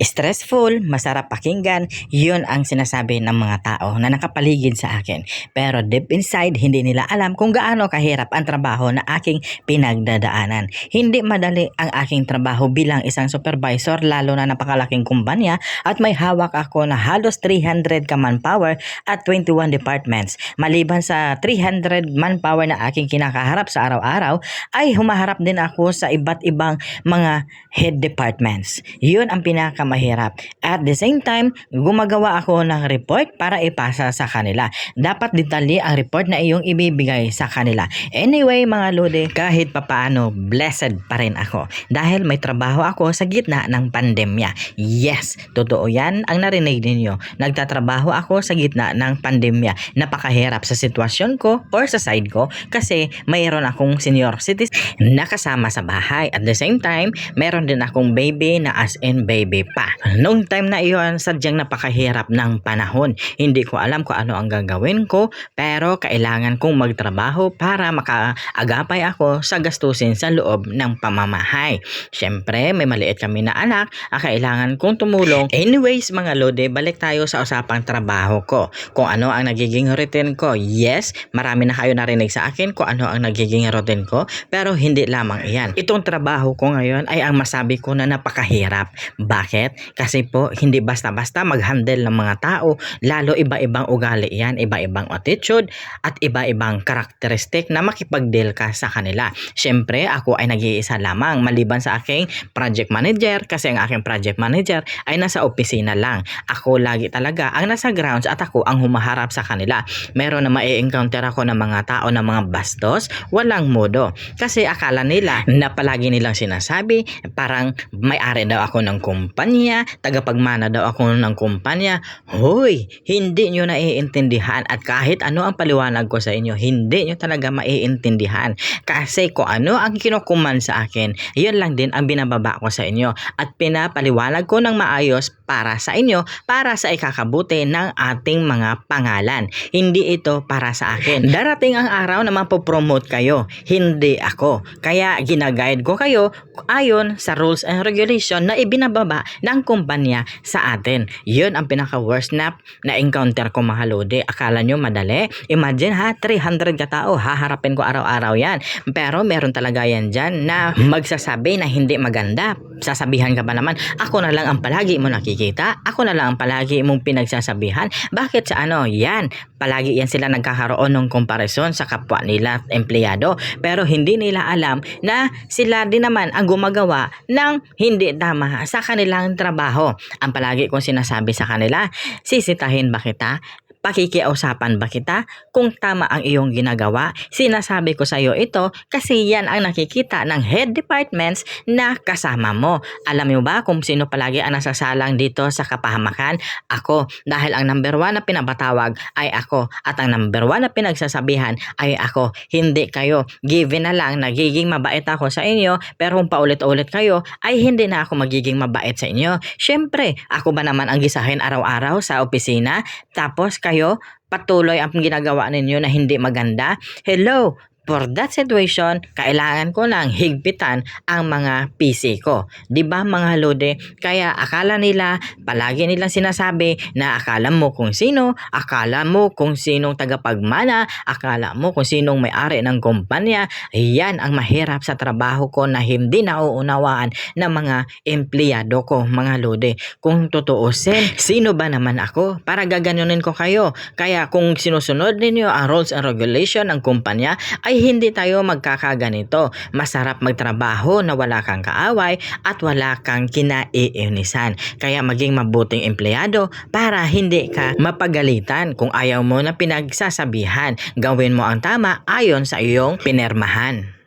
Stressful, masarap pakinggan, yun ang sinasabi ng mga tao na nakapaligid sa akin. Pero deep inside, hindi nila alam kung gaano kahirap ang trabaho na aking pinagdadaanan. Hindi madali ang aking trabaho bilang isang supervisor lalo na napakalaking kumpanya at may hawak ako na halos 300 ka manpower at 21 departments. Maliban sa 300 manpower na aking kinakaharap sa araw-araw, ay humaharap din ako sa iba't ibang mga head departments. Yun ang pinakamahirap. At the same time, gumagawa ako ng report para ipasa sa kanila. Dapat detalye ang report na iyong ibibigay sa kanila. Anyway, mga lode, kahit papaano, blessed pa rin ako. Dahil may trabaho ako sa gitna ng pandemya. Yes, totoo yan ang narinig ninyo. Nagtatrabaho ako sa gitna ng pandemya. Napakahirap sa sitwasyon ko or sa side ko kasi mayroon akong senior citizen na kasama sa bahay. At the same time, meron din akong baby na as in baby pa. Nung time na iyon, sadyang napakahirap ng panahon. Hindi ko alam kung ano ang gagawin ko, pero kailangan kong magtrabaho para makaagapay ako sa gastusin sa loob ng pamamahay. Siyempre, may maliit kami na anak, ah, kailangan kong tumulong. Anyways, mga lode, balik tayo sa usapang trabaho ko. Kung ano ang nagiging routine ko. Yes, marami na kayo narinig sa akin kung ano ang nagiging routine ko, pero hindi lamang iyan. Itong trabaho ko ngayon ay ang masabi ko na napakahirap. Bakit? Kasi po, hindi basta-basta mag-handle ng mga tao, lalo iba-ibang ugali yan, iba-ibang attitude, at iba-ibang karakteristik na makipag-deal ka sa kanila. Siyempre, ako ay nag-iisa lamang maliban sa aking project manager kasi ang aking project manager ay nasa opisina lang. Ako lagi talaga ang nasa grounds at ako ang humaharap sa kanila. Meron na mai-encounter ako ng mga tao na mga bastos, walang modo. Kasi akala nila na palagi nilang sinasabi, parang may-ari daw ako ng kumpanya, tagapagmana daw ako ng kumpanya. Hoy, hindi nyo naiintindihan at kahit ano ang paliwanag ko sa inyo, hindi nyo talaga maiintindihan. Kasi kung ano ang kinukuman sa akin, yun lang din ang binababa ko sa inyo at pinapaliwanag ko ng maayos para sa inyo, para sa ikakabuti ng ating mga pangalan. Hindi ito para sa akin. Darating ang araw na mapopromote kayo, hindi ako. Kaya ginaguide ko kayo ayon sa rules and regulation na ibinababa ng kumpanya sa atin. Yun ang pinaka-worst na na-encounter ko mga. Akala nyo madali? Imagine ha, 300 katao, haharapin ko araw-araw yan. Pero meron talaga yan dyan na magsasabi na hindi maganda. Sasabihan ka ba naman, ako na lang ang palagi mo nakikita? Ako na lang ang palagi mong pinagsasabihan? Bakit sa ano? Yan, palagi yan sila nagkakaroon ng komparison sa kapwa nila empleyado. Pero hindi nila alam na sila din naman ang gumagawa ng hindi tama sa kanilang trabaho. Ang palagi kong sinasabi sa kanila, sisitahin ba kita? Pakikiusapan ba kita kung tama ang iyong ginagawa? Sinasabi ko sa iyo ito kasi yan ang nakikita ng head departments na kasama mo. Alam mo ba kung sino palagi ang nasasalang dito sa kapahamakan? Ako. Dahil ang number one na pinabatawag ay ako at ang number one na pinagsasabihan ay ako. Hindi kayo. Given na lang nagiging mabait ako sa inyo pero kung paulit-ulit kayo ay hindi na ako magiging mabait sa inyo. Siyempre, ako ba naman ang gisahin araw-araw sa opisina? Tapos kayo patuloy ang ginagawa ninyo na hindi maganda? Hello, For that situation, kailangan ko lang higpitan ang mga PC ko. 'Di ba mga lode? Kaya akala nila, palagi nilang sinasabi na akala mo kung sino, akala mo kung sinong tagapagmana, akala mo kung sinong may-ari ng kumpanya. Yan ang mahirap sa trabaho ko na hindi nauunawaan ng mga empleyado ko, mga lode. Kung tutuusin, sino ba naman ako para gaganunin ko kayo? Kaya kung sinusunod ninyo ang rules and regulation ng kumpanya, ay hindi tayo magkakaganito. Masarap magtrabaho na wala kang kaaway at wala kang kinaiinisan. Kaya maging mabuting empleyado para hindi ka mapagalitan kung ayaw mo na pinagsasabihan. Gawin mo ang tama ayon sa iyong pinermahan.